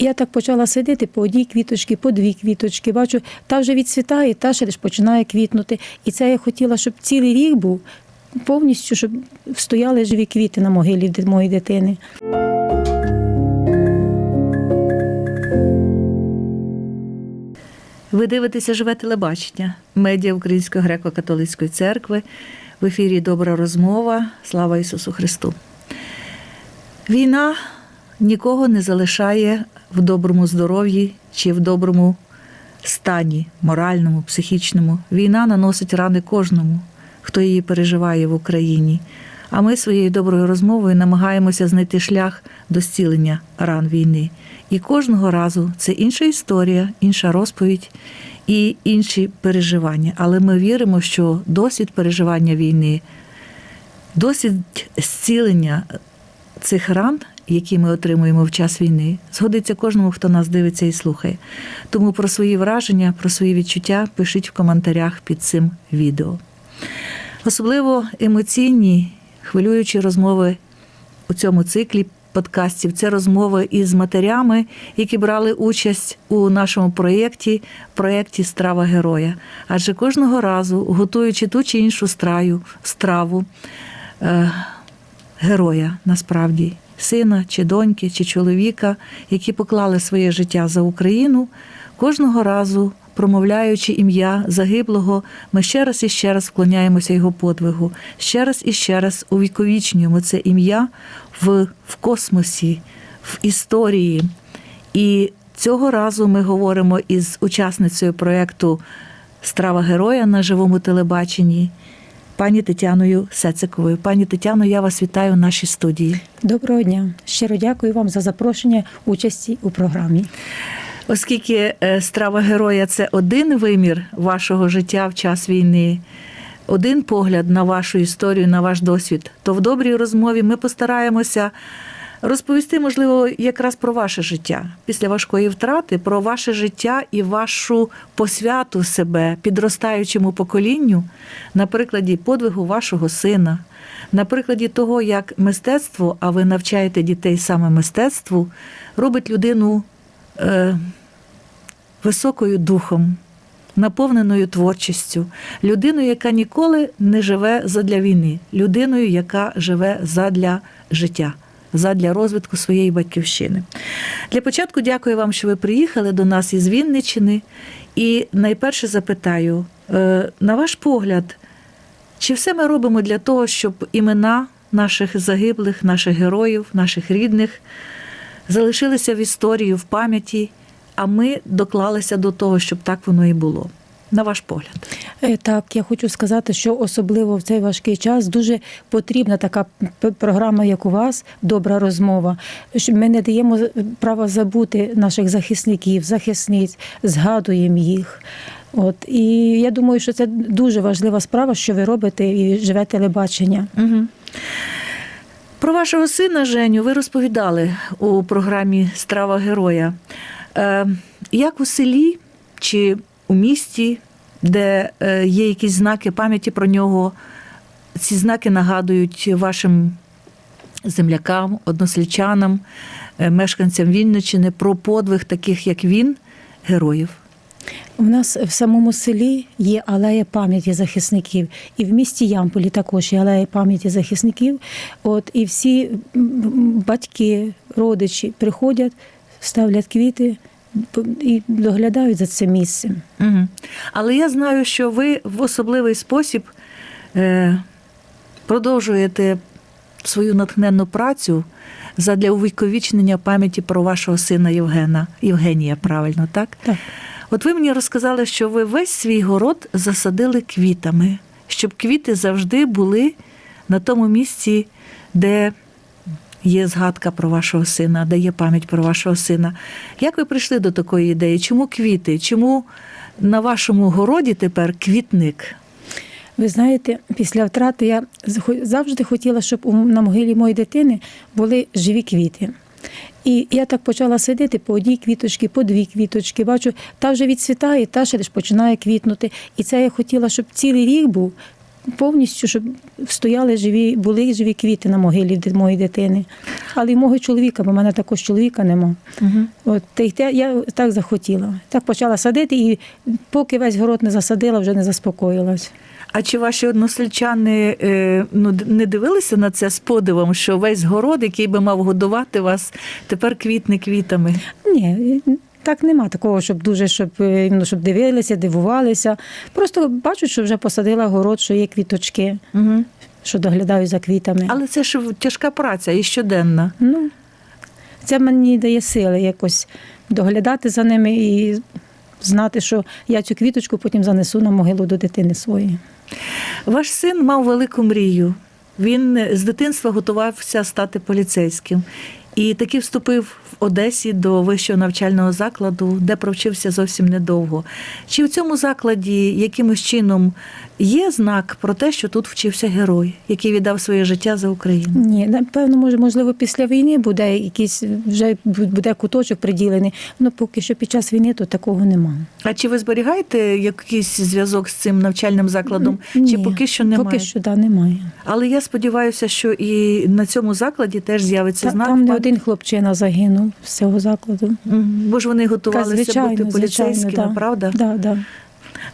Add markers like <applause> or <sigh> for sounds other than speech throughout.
Я так почала сидіти по одній квіточці, по дві квіточки. Бачу, та вже відцвітає, та ще лише починає квітнути. І це я хотіла, щоб цілий рік був повністю, щоб стояли живі квіти на могилі моєї дитини. Ви дивитеся живе телебачення, медіа Української греко-католицької церкви. В ефірі Добра розмова. Слава Ісусу Христу. Війна нікого не залишає в доброму здоров'ї чи в доброму стані, моральному, психічному. Війна наносить рани кожному, хто її переживає в Україні. А ми своєю доброю розмовою намагаємося знайти шлях до зцілення ран війни. І кожного разу це інша історія, інша розповідь і інші переживання. Але ми віримо, що досвід переживання війни, досвід зцілення цих ран, які ми отримуємо в час війни, згодиться кожному, хто нас дивиться і слухає. Тому про свої враження, про свої відчуття пишіть в коментарях під цим відео. Особливо емоційні, хвилюючі розмови у цьому циклі подкастів. Це розмови із матерями, які брали участь у нашому проєкті, проєкті Страва героя. Адже кожного разу, готуючи ту чи іншу страю, страву е, героя, насправді, сина чи доньки, чи чоловіка, які поклали своє життя за Україну, кожного разу. Промовляючи ім'я загиблого, ми ще раз і ще раз вклоняємося його подвигу, ще раз і ще раз увіковічнюємо це ім'я в, в космосі, в історії. І цього разу ми говоримо із учасницею проєкту Страва героя на живому телебаченні, пані Тетяною Сециковою. Пані Тетяно, я вас вітаю в нашій студії. Доброго дня. Щиро дякую вам за запрошення участі у програмі. Оскільки е, страва героя це один вимір вашого життя в час війни, один погляд на вашу історію, на ваш досвід, то в добрій розмові ми постараємося розповісти, можливо, якраз про ваше життя після важкої втрати, про ваше життя і вашу посвяту себе підростаючому поколінню на прикладі подвигу вашого сина, на прикладі того, як мистецтво, а ви навчаєте дітей саме мистецтву, робить людину е, високою духом, наповненою творчістю, людиною, яка ніколи не живе задля війни, людиною, яка живе задля життя. Задля розвитку своєї батьківщини. Для початку дякую вам, що ви приїхали до нас із Вінниччини. І найперше запитаю, е, на ваш погляд, чи все ми робимо для того, щоб імена наших загиблих, наших героїв, наших рідних залишилися в історії, в пам'яті, а ми доклалися до того, щоб так воно і було? На ваш погляд. Е, Так, я хочу сказати, що особливо в цей важкий час дуже потрібна така програма, як у вас, добра розмова. Ми не даємо права забути наших захисників, захисниць, згадуємо їх. От і я думаю, що це дуже важлива справа, що ви робите і живе телебачення. Угу. Про вашого сина Женю ви розповідали у програмі Страва героя. Е, як у селі чи у місті, де е, є якісь знаки пам'яті про нього, ці знаки нагадують вашим землякам, односельчанам, е, мешканцям Вінниччини про подвиг таких, як він, героїв. У нас в самому селі є алея пам'яті захисників, і в місті Ямполі також є алея пам'яті захисників. От і всі батьки, родичі приходять, ставлять квіти і доглядають за цим місцем. Угу. Але я знаю, що ви в особливий спосіб е, продовжуєте свою натхненну працю задля увіковічнення пам'яті про вашого сина Євгена. Євгенія, правильно, так? Так. От ви мені розказали, що ви весь свій город засадили квітами, щоб квіти завжди були на тому місці, де є згадка про вашого сина, де є пам'ять про вашого сина. Як ви прийшли до такої ідеї? Чому квіти? Чому на вашому городі тепер квітник? Ви знаєте, після втрати я завжди хотіла, щоб на могилі моєї дитини були живі квіти. І я так почала сидіти по одній квіточці, по дві квіточки. Бачу, та вже відцвітає, та ще лише починає квітнути. І це я хотіла, щоб цілий рік був повністю, щоб стояли живі, були живі квіти на могилі моєї дитини. Але й мого чоловіка, бо в мене також чоловіка нема. Угу. От та я так захотіла. Так почала садити, і поки весь город не засадила, вже не заспокоїлась. А чи ваші односельчани е, ну, не дивилися на це з подивом, що весь город, який би мав годувати вас, тепер квітне квітами? Ні, так нема такого, щоб дуже щоб, ну, щоб дивилися, дивувалися. Просто бачать, що вже посадила город, що є квіточки, Угу. що доглядаю за квітами. Але це ж тяжка праця і щоденна. Ну, це мені дає сили якось доглядати за ними і знати, що я цю квіточку потім занесу на могилу до дитини своєї. Ваш син мав велику мрію. Він з дитинства готувався стати поліцейським. І таки вступив в Одесі до вищого навчального закладу, де провчився зовсім недовго. Чи в цьому закладі якимось чином є знак про те, що тут вчився герой, який віддав своє життя за Україну? Ні, напевно, може, можливо, після війни буде якийсь вже буде куточок приділений. Ну поки що під час війни то такого немає. А чи ви зберігаєте якийсь зв'язок з цим навчальним закладом? Чи поки що немає? Поки що да, немає. Але я сподіваюся, що і на цьому закладі теж з'явиться Та, знак. там один хлопчина загинув з цього закладу. Бо ж вони готувалися звичайно, бути поліцейськими, звичайно, да. правда? Да, да.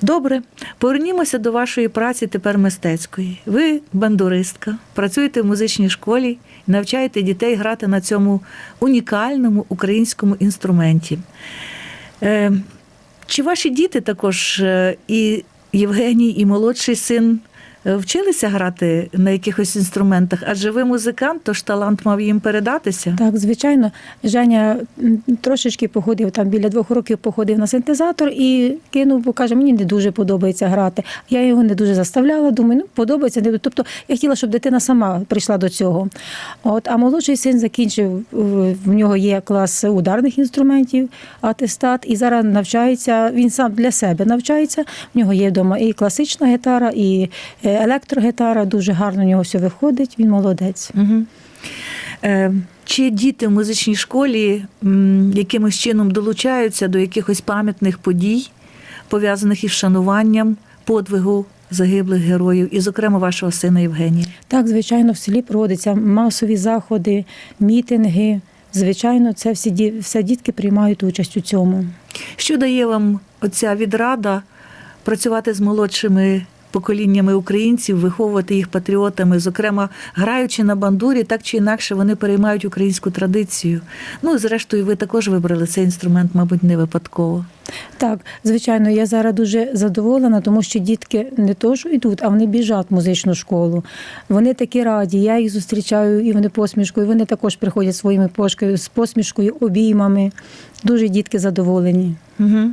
Добре, повернімося до вашої праці тепер мистецької. Ви бандуристка, працюєте в музичній школі, навчаєте дітей грати на цьому унікальному українському інструменті. Е, чи ваші діти також е, і Євгеній, і молодший син вчилися грати на якихось інструментах? Адже ви музикант, тож талант мав їм передатися? Так, звичайно, Женя трошечки походив там біля двох років походив на синтезатор і кинув, бо каже, мені не дуже подобається грати. Я його не дуже заставляла. Думаю, ну подобається. не Тобто я хотіла, щоб дитина сама прийшла до цього. От, а молодший син закінчив, е, в нього є клас ударних інструментів, атестат, і зараз навчається. Він сам для себе навчається. В нього є вдома і класична гітара, і е, електрогітара. Дуже гарно у нього все виходить. Він молодець. Угу. Е, чи діти в музичній школі м, якимось чином долучаються до якихось пам'ятних подій, пов'язаних із вшануванням подвигу загиблих героїв, і, зокрема, вашого сина Євгенія? Так, звичайно, в селі проводяться масові заходи, мітинги. Звичайно, це всі все дітки приймають участь у цьому. Що дає вам оця відрада працювати з молодшими поколіннями українців, виховувати їх патріотами, зокрема, граючи на бандурі, так чи інакше вони переймають українську традицію. Ну, і зрештою, ви також вибрали цей інструмент, мабуть, не випадково. Так, звичайно, я зараз дуже задоволена, тому що дітки не то, що йдуть, а вони біжать в музичну школу. Вони такі раді. Я їх зустрічаю, і вони посмішкою. Вони також приходять своїми пошкою з посмішкою, обіймами. Дуже дітки задоволені. Угу.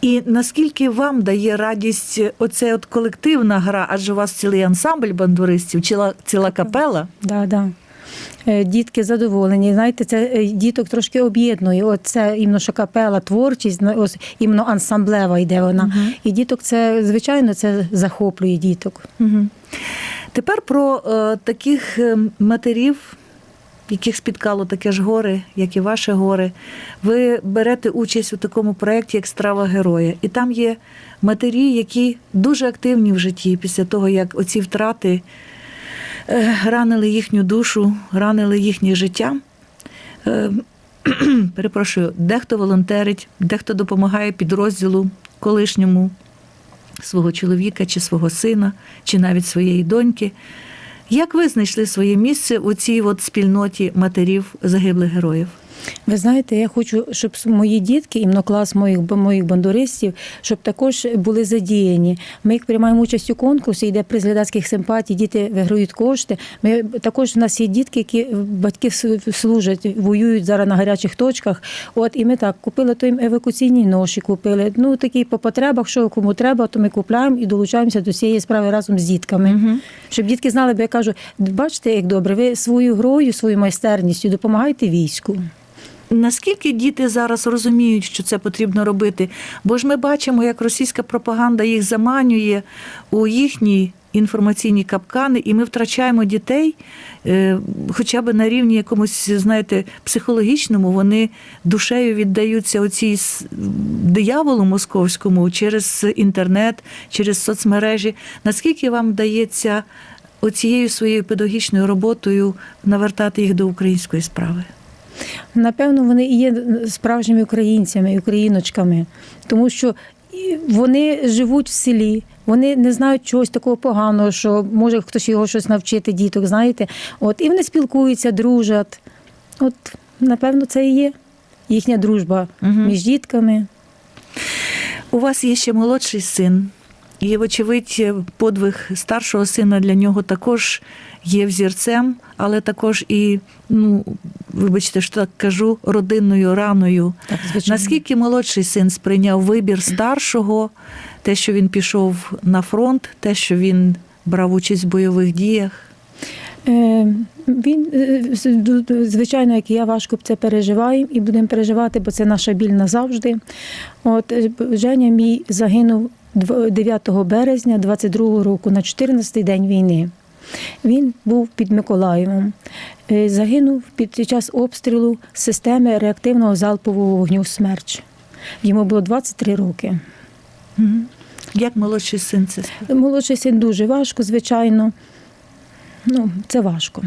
І наскільки вам дає радість оце от колективна гра, адже у вас цілий ансамбль бандуристів, ціла, ціла капела? Да, да. Е, Дітки задоволені. Знаєте, це е, діток трошки об'єднує. От це іменно що капела, творчість, ось іменно ансамблева йде вона. Мгм. І діток це, звичайно, це захоплює діток. Угу. Тепер про е, таких е, матерів, яких спіткало таке ж горе, як і ваше горе. Ви берете участь у такому проєкті, як Страва героя. І там є матері, які дуже активні в житті після того, як оці втрати е, ранили їхню душу, ранили їхнє життя. Е, <clears throat> Перепрошую, дехто волонтерить, дехто допомагає підрозділу колишньому свого чоловіка чи свого сина, чи навіть своєї доньки. Як ви знайшли своє місце у цій от спільноті матерів загиблих героїв? Ви знаєте, я хочу, щоб мої дітки, іменно клас моїх моїх бандуристів, щоб також були задіяні. Ми як приймаємо участь у конкурсі, йде приз глядацьких симпатій, діти виграють кошти. Ми також в нас є дітки, які батьки служать, воюють зараз на гарячих точках. От і ми так купили то їм евакуаційні ноші, купили. Ну такі по потребах, що кому треба, то ми купляємо і долучаємося до цієї справи разом з дітками. Щоб дітки знали, бо я кажу, бачите, як добре, ви свою грою, свою майстерністю допомагаєте війську. Наскільки діти зараз розуміють, що це потрібно робити? Бо ж ми бачимо, як російська пропаганда їх заманює у їхні інформаційні капкани, і ми втрачаємо дітей, е, хоча б на рівні якомусь, знаєте, психологічному, вони душею віддаються оцій дияволу московському через інтернет, через соцмережі. Наскільки вам вдається оцією своєю педагогічною роботою навертати їх до української справи? Напевно, вони і є справжніми українцями україночками, тому що вони живуть в селі, вони не знають чогось такого поганого, що може хтось його щось навчити, діток, знаєте. От, і вони спілкуються, дружать. От, напевно, це і є їхня дружба Мгм. між дітками. У вас є ще молодший син, і, вочевидь, подвиг старшого сина для нього також є взірцем, але також і, ну, вибачте, що так кажу, родинною раною. Так, звичайно. Наскільки молодший син сприйняв вибір старшого, те, що він пішов на фронт, те, що він брав участь в бойових діях? Е, Він, е, звичайно, як і я, важко це переживаю і будемо переживати, бо це наша біль назавжди. От е, Женя мій загинув дв- 9 березня 22 року на 14-й день війни. Він був під Миколаєвом. Е, Загинув під час обстрілу системи реактивного залпового вогню «Смерч». Йому було 23 роки. Як молодший син це? Молодший син дуже важко, звичайно. Ну, це важко.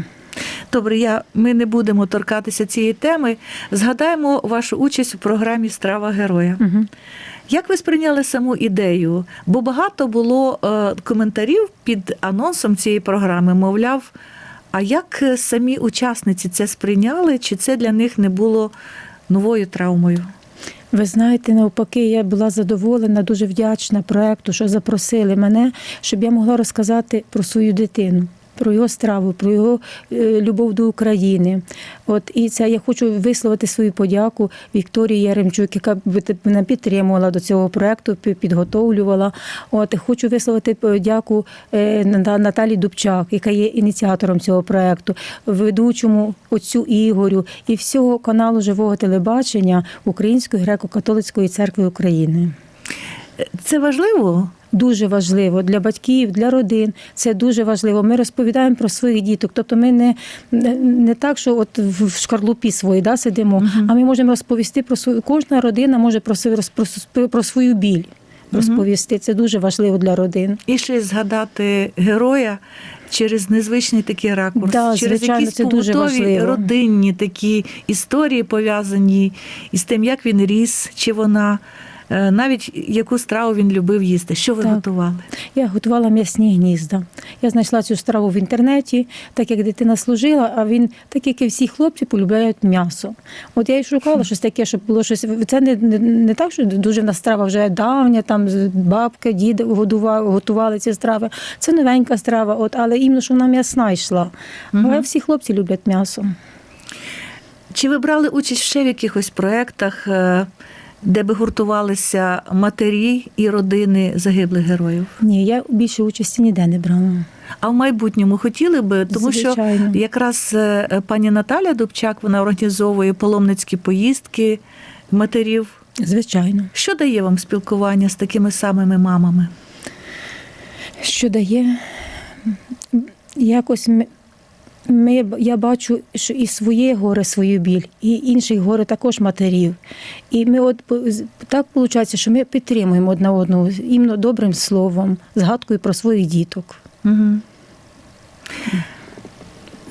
Добре, я, ми не будемо торкатися цієї теми. Згадаємо вашу участь у програмі Страва героя. Угу. Як ви сприйняли саму ідею? Бо багато було е, коментарів під анонсом цієї програми, мовляв, а як е, самі учасниці це сприйняли, чи це для них не було новою травмою? Ви знаєте, навпаки, я була задоволена, дуже вдячна проекту, що запросили мене, щоб я могла розказати про свою дитину. Про його страву, про його е, любов до України. От і це я хочу висловити свою подяку Вікторії Яремчук, яка мене підтримувала до цього проекту, підготовлювала. От хочу висловити подяку е, Наталі Дубчак, яка є ініціатором цього проекту, ведучому отцю Ігорю і всього каналу живого телебачення Української греко-католицької церкви України. Це важливо? Дуже важливо для батьків, для родин. Це дуже важливо. Ми розповідаємо про своїх діток. Тобто, ми не, не, так, що от в шкарлупі свої да, сидимо, Мгм. а ми можемо розповісти про свою. Кожна родина може про свою про, про свою біль розповісти. Це дуже важливо для родин. І ще згадати героя через незвичний такий ракурс, Да, через звичайно, якісь це дуже важливо. родинні такі історії пов'язані із тим, як він ріс, чи вона. Е, Навіть яку страву він любив їсти, що ви Так. готували? Я готувала м'ясні гнізда. Я знайшла цю страву в інтернеті, так як дитина служила, а він, так як і всі хлопці, полюбляють м'ясо. От я й шукала щось таке, щоб було щось. Це не, не, не так, що дуже на страва вже давня, там бабка, дід годували, готували ці страви. Це новенька страва, от, але іменно, що вона м'ясна йшла. Мгм. А всі хлопці люблять м'ясо. Чи ви брали участь ще в якихось проєктах, е, де би гуртувалися матері і родини загиблих героїв? Ні, я більше участі ніде не брала. А в майбутньому хотіли би, тому Звичайно. що якраз е, пані Наталя Дубчак вона організовує паломницькі поїздки матерів. Звичайно. Що дає вам спілкування з такими самими мамами? що дає якось ми, я бачу, що і своє горе, свою біль, і інших горе також матерів. І ми от так виходить, що ми підтримуємо одна одного іменно добрим словом, згадкою про своїх діток. Угу.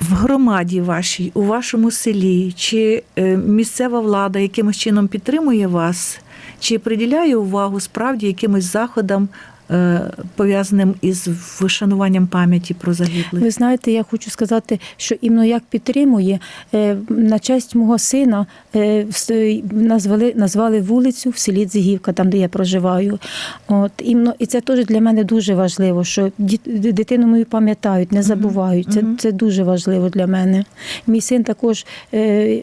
В громаді вашій, у вашому селі, чи е, місцева влада якимось чином підтримує вас, чи приділяє увагу справді якимось заходам, пов'язаним із вшануванням пам'яті про загиблих? Ви знаєте, я хочу сказати, що іменно як підтримує е, на честь мого сина е, назвали, назвали вулицю в селі Дзигівка, там де я проживаю. От іменно, і це теж для мене дуже важливо, що дитину мою пам'ятають, не забувають. Це, це дуже важливо для мене. Мій син також е,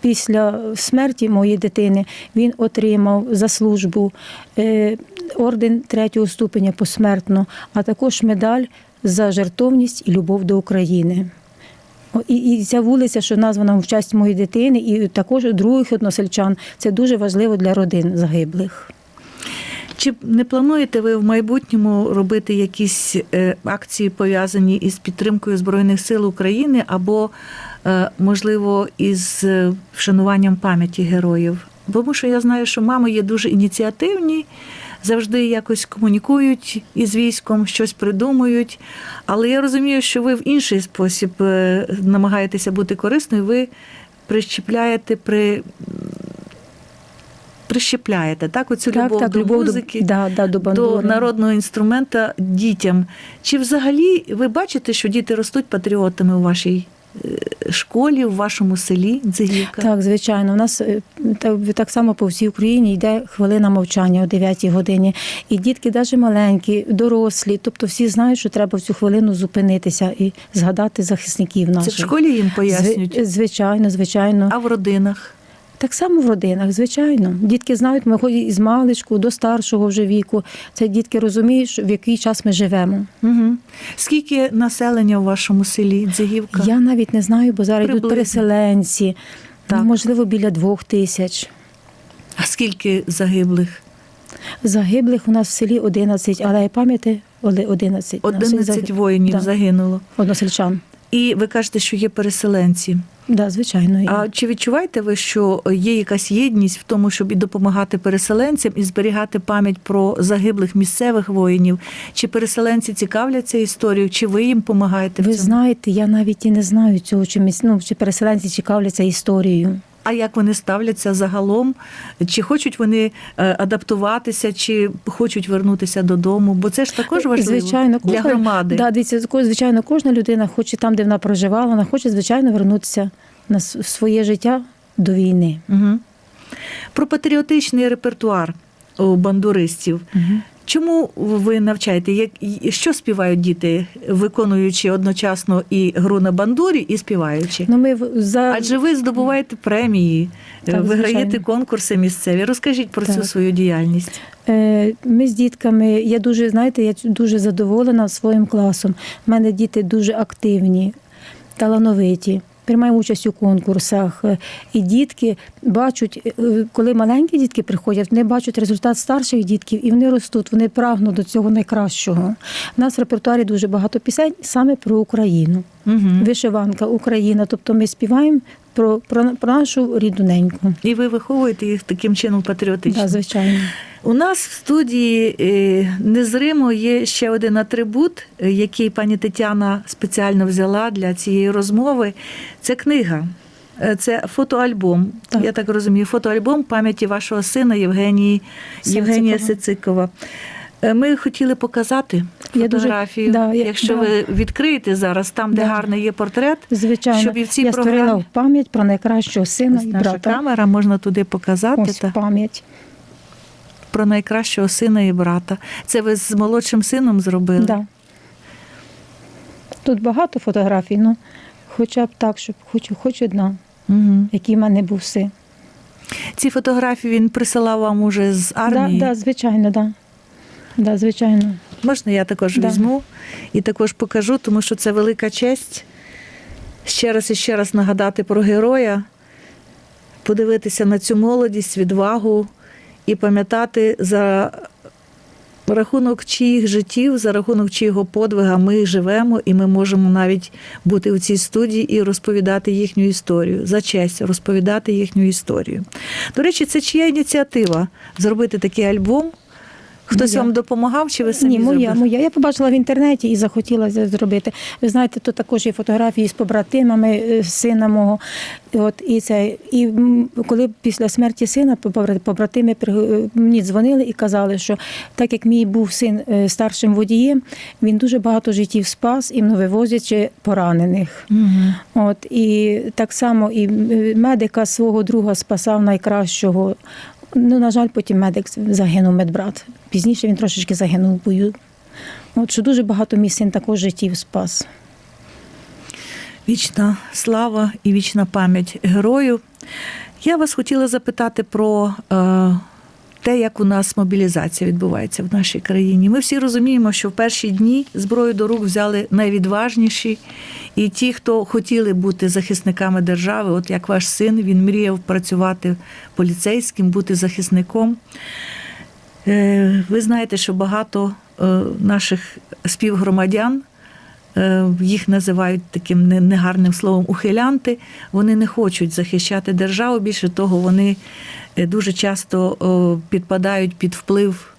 після смерті моєї дитини він отримав за службу е, орден третього ступеня посмертно, а також медаль за жертовність і любов до України. І, і ця вулиця, що названа в честь моєї дитини, і також других односельчан, це дуже важливо для родин загиблих. Чи не плануєте ви в майбутньому робити якісь е, акції пов'язані із підтримкою Збройних сил України або, е, можливо, із е, вшануванням пам'яті героїв? Тому що я знаю, що мами є дуже ініціативні, завжди якось комунікують із військом, щось придумують. Але я розумію, що ви в інший спосіб е, намагаєтеся бути корисною, ви прищепляєте при. Прищепляєте так оцю любов до музики, до, да, да, до, до народного інструмента дітям. Чи взагалі ви бачите, що діти ростуть патріотами у вашій школі, в вашому селі Дзигівка? Так, звичайно. У нас е, так, само по всій Україні йде хвилина мовчання о 9 годині. І дітки, навіть маленькі, дорослі, тобто всі знають, що треба в цю хвилину зупинитися і згадати захисників Це в школі їм пояснюють, Зви- Звичайно, звичайно. а в родинах. Так само в родинах, звичайно. Дітки знають, ми ходять із маличку до старшого вже віку. Це дітки розуміють, в який час ми живемо. Угу. Скільки населення у вашому селі Дзигівка? Я навіть не знаю, бо зараз йдуть переселенці, Так. можливо, біля двох тисяч. А скільки загиблих? Загиблих у нас в селі 11, але я пам'ятаю, 11. Наших 11 заги- воїнів Да. загинуло. Односельчан. І ви кажете, що є переселенці. Да, звичайно. є. А чи відчуваєте ви, що є якась єдність в тому, щоб і допомагати переселенцям і зберігати пам'ять про загиблих місцевих воїнів? Чи переселенці цікавляться історією, чи ви їм допомагаєте? Ви в цьому? знаєте, я навіть і не знаю цього, чи, міс- ну, чи переселенці цікавляться історією. А як вони ставляться загалом? Чи хочуть вони е, адаптуватися, чи хочуть вернутися додому? Бо це ж також важливо Звичайно, для кожна- громади. Да, дивіться, звичайно, кожна людина хоче там, де вона проживала, вона хоче, звичайно, вернутися на своє життя до війни. Угу. Про патріотичний репертуар у бандуристів. Чому ви навчаєте? Як що співають діти, виконуючи одночасно і гру на бандурі, і співаючи? Ну, ми за... Адже ви здобуваєте премії, Так, виграєте звичайно. конкурси місцеві. Розкажіть про цю свою діяльність. Е, Ми з дітками, я дуже, знаєте, я дуже задоволена своїм класом. У мене діти дуже активні, талановиті. Приймаємо участь у конкурсах. Е, І дітки бачать, е, коли маленькі дітки приходять, вони бачать результат старших дітків, і вони ростуть, вони прагнуть до цього найкращого. У нас в репертуарі дуже багато пісень саме про Україну. Угу. Вишиванка, Україна. Тобто ми співаємо про, про, про нашу рідну неньку. І ви виховуєте їх таким чином патріотично. Да, звичайно. У нас в студії е, незримо є ще один атрибут, е, який пані Тетяна спеціально взяла для цієї розмови. Це книга. Е, Це фотоальбом. Так. Я так розумію, фотоальбом пам'яті вашого сина Євгенії. Євгенія Сицикова. Ми хотіли показати Я дуже- фотографію. да, я- Якщо да. ви відкриєте зараз, там, де Да. гарний є портрет, Звичайно, щоб і в цій я створила програмі пам'ять про найкращого сина ось і наша брата. камера можна туди показати. Ось та. пам'ять. Про найкращого сина і брата. Це ви з молодшим сином зробили? Да. Тут багато фотографій, ну хоча б так, щоб хоч, хоч одна, Угу. який в мене був син. Ці фотографії він присилав вам уже з армії. Да, да, звичайно, да. Да, звичайно. Можна я також Да. візьму і також покажу, тому що це велика честь. Ще раз і ще раз нагадати про героя, подивитися на цю молодість, відвагу і пам'ятати за рахунок чиїх життів, за рахунок чиїго подвига ми живемо, і ми можемо навіть бути у цій студії і розповідати їхню історію. За честь розповідати їхню історію. До речі, це чия ініціатива зробити такий альбом? Хтось Моя. вам допомагав, чи ви самі Ні, моя, зробили? моя. Я побачила в інтернеті і захотіла це зробити. Ви знаєте, тут також є фотографії з побратимами е, сина мого. І От і це і коли після смерті сина побратими е, мені дзвонили і казали, що так як мій був син е, старшим водієм, він дуже багато життів спас, іменно вивозячи поранених. Мгм. От і так само і медика свого друга спасав найкращого. Ну, на жаль, потім медик загинув медбрат. Пізніше він трошечки загинув в бою. От що дуже багато мій син також життів спас. Вічна слава і вічна пам'ять герою. Я вас хотіла запитати про е, те, як у нас мобілізація відбувається в нашій країні. Ми всі розуміємо, що в перші дні зброю до рук взяли найвідважніші, і ті, хто хотіли бути захисниками держави, от як ваш син, він мріяв працювати поліцейським, бути захисником. Е, Ви знаєте, що багато е, наших співгромадян. е, Їх називають таким негарним словом ухилянти. Вони не хочуть захищати державу. Більше того, вони дуже часто підпадають під вплив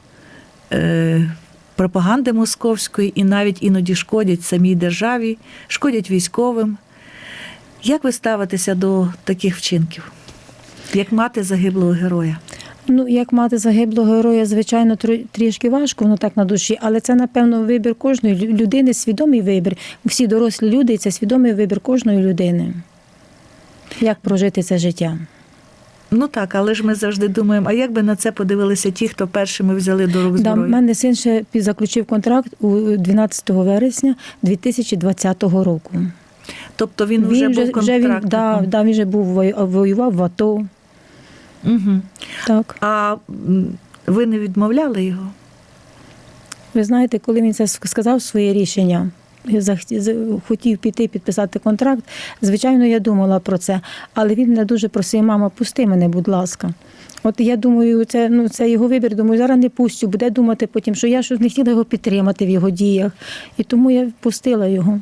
е, пропаганди московської і навіть іноді шкодять самій державі, шкодять військовим. Як ви ставитеся до таких вчинків? Як мати загиблого героя? Ну, як мати загиблого героя, звичайно, трішки важко, воно так на душі, але це, напевно, вибір кожної людини, свідомий вибір. Всі дорослі люди, це свідомий вибір кожної людини. Як прожити це життя? Ну так, але ж ми завжди думаємо, а як би на це подивилися ті, хто першими взяли до рук Да, зброю? в мене син ще заключив контракт у 12 вересня 2020 року. Тобто він, вже був вже, вже він, да, да, він вже був воював в АТО. Угу. Так. А ви не відмовляли його? Ви знаєте, коли він це сказав своє рішення, хотів піти підписати контракт, звичайно, я думала про це, але він мене дуже просив, мама, пусти мене, будь ласка. От я думаю, це, ну, це його вибір. Думаю, зараз не пустю, буде думати потім, що я щось не хотіла його підтримати в його діях. І тому я пустила його.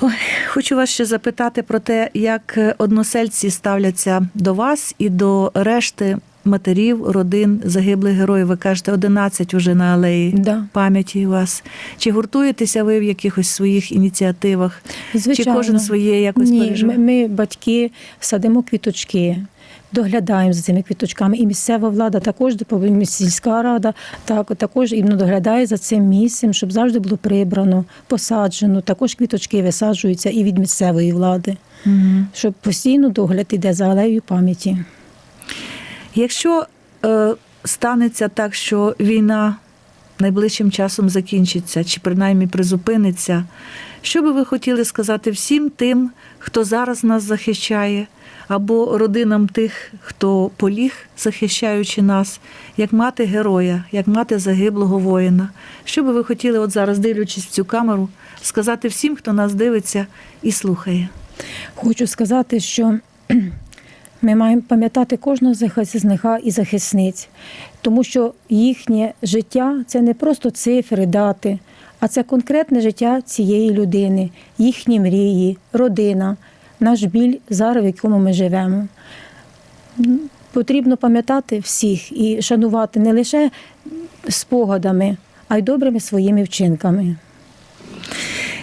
Ой, хочу вас ще запитати про те, як е, односельці ставляться до вас і до решти матерів, родин загиблих героїв. Ви кажете, 11 вже на алеї Да. пам'яті у вас. Чи гуртуєтеся ви в якихось своїх ініціативах? Звичайно. Чи кожен своє якось Ні, переживає? ми, ми, батьки, садимо квіточки. Доглядаємо за цими квіточками, і місцева влада також допомагає, сільська рада так також іменно доглядає за цим місцем, щоб завжди було прибрано, посаджено. Також квіточки висаджуються і від місцевої влади, Мгм. щоб постійно догляд іде за алеєю пам'яті. Якщо е, станеться так, що війна найближчим часом закінчиться, чи принаймні призупиниться, що би ви хотіли сказати всім тим, хто зараз нас захищає, або родинам тих, хто поліг, захищаючи нас, як мати героя, як мати загиблого воїна? Що би ви хотіли, от зараз, дивлячись цю камеру, сказати всім, хто нас дивиться і слухає? Хочу сказати, що ми маємо пам'ятати кожного захисника і захисниць, тому що їхнє життя це не просто цифри, дати, а це конкретне життя цієї людини, їхні мрії, родина, наш біль зараз, в якому ми живемо. Потрібно пам'ятати всіх і шанувати не лише спогадами, а й добрими своїми вчинками.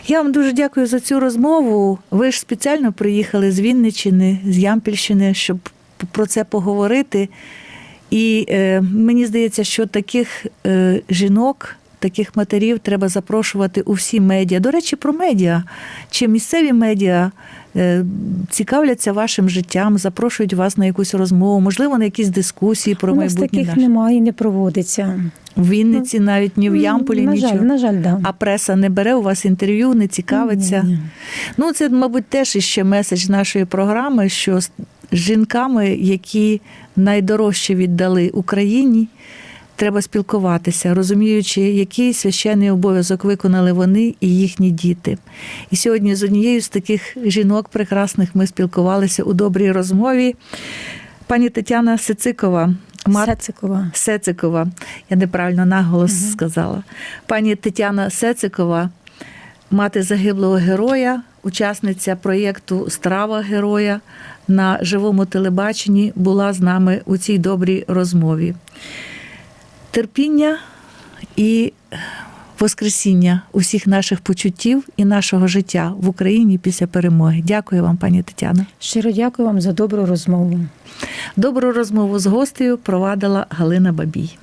Я вам дуже дякую за цю розмову. Ви ж спеціально приїхали з Вінниччини, з Ямпільщини, щоб про це поговорити. І е, мені здається, що таких е, жінок, таких матерів треба запрошувати у всі медіа. До речі, про медіа. Чи місцеві медіа е, цікавляться вашим життям, запрошують вас на якусь розмову, можливо, на якісь дискусії про У нас майбутнє таких наше? немає і не проводиться. В Вінниці, навіть ні в Ямполі, на нічого. жаль, на жаль, да. А преса не бере у вас інтерв'ю, не цікавиться. Ні, ні. Ну, це, мабуть, теж іще меседж нашої програми, що з жінками, які найдорожче віддали Україні, треба спілкуватися, розуміючи, який священний обов'язок виконали вони і їхні діти. І сьогодні з однією з таких жінок прекрасних ми спілкувалися у добрій розмові. Пані Тетяна Сицикова, мат... Сецикова. Сецикова, я неправильно наголос сказала. Пані Тетяна Сецикова, мати загиблого героя, учасниця проєкту Страва героя на живому телебаченні, була з нами у цій добрій розмові. Терпіння і воскресіння усіх наших почуттів і нашого життя в Україні після перемоги. Дякую вам, пані Тетяна. Щиро дякую вам за добру розмову. Добру розмову з гостею провадила Галина Бабій.